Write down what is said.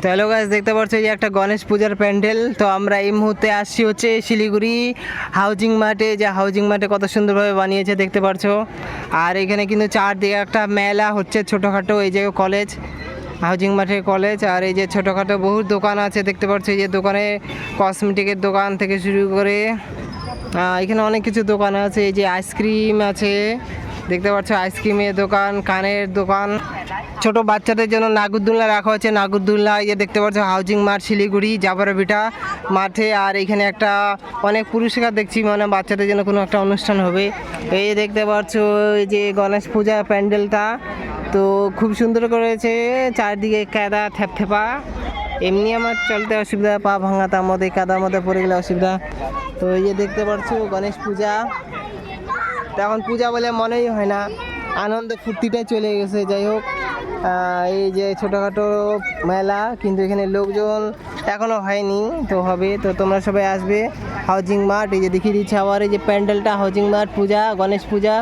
তো হ্যালো গাছ দেখতে পাচ্ছ এই একটা গণেশ পূজার প্যান্ডেল। তো আমরা এই মুহূর্তে আসছি হচ্ছে শিলিগুড়ি হাউজিং মাঠে। যে হাউজিং মাঠে কত সুন্দরভাবে বানিয়েছে দেখতে পাচ্ছ। আর এখানে কিন্তু চারদিকে একটা মেলা হচ্ছে ছোটোখাটো, এই যে কলেজ হাউজিং মাঠে কলেজ আর এই যে ছোটোখাটো বহু দোকান আছে, দেখতে পাচ্ছ এই যে দোকানে কসমেটিকের দোকান থেকে শুরু করে এখানে অনেক কিছু দোকান আছে। এই যে আইসক্রিম আছে দেখতে পাচ্ছ, আইসক্রিমের দোকান, কানের দোকান। ছোট বাচ্চাদের জন্য নাগরদোলনা রাখা হচ্ছে নাগরদোলনা ইয়ে দেখতে পাচ্ছ, হাউজিং মাঠ, শিলিগুড়ি জাবারাবিটা মাঠে। আর এখানে একটা অনেক পুরস্কার দেখছি মানে বাচ্চাদের জন্য কোনো একটা অনুষ্ঠান হবে। এই দেখতে পাচ্ছ যে গণেশ পূজা প্যান্ডেলটা, তো খুব সুন্দর করেছে। চারদিকে কাদা থ্যাপথেপা এমনি আমার চলতে অসুবিধা, পা ভাঙা, তার মধ্যে কাদার মধ্যে পড়ে গেলে অসুবিধা। তো এই যে দেখতে পাচ্ছ, গণেশ পূজা। তো এখন পূজা বলে মনেই হয় না। আনন্দ ফুর্তিটাই চলে গেছে, যাই হোক। এই যে ছোটোখাটো মেলা, কিন্তু এখানে লোকজন এখনও হয়নি, তো হবে। তো তোমরা সবাই আসবে, হাউজিং মাঠ, এই যে দেখিয়ে দিচ্ছে আবার, এই যে প্যান্ডেলটা, হাউজিং মাঠ পূজা, গণেশ পূজা।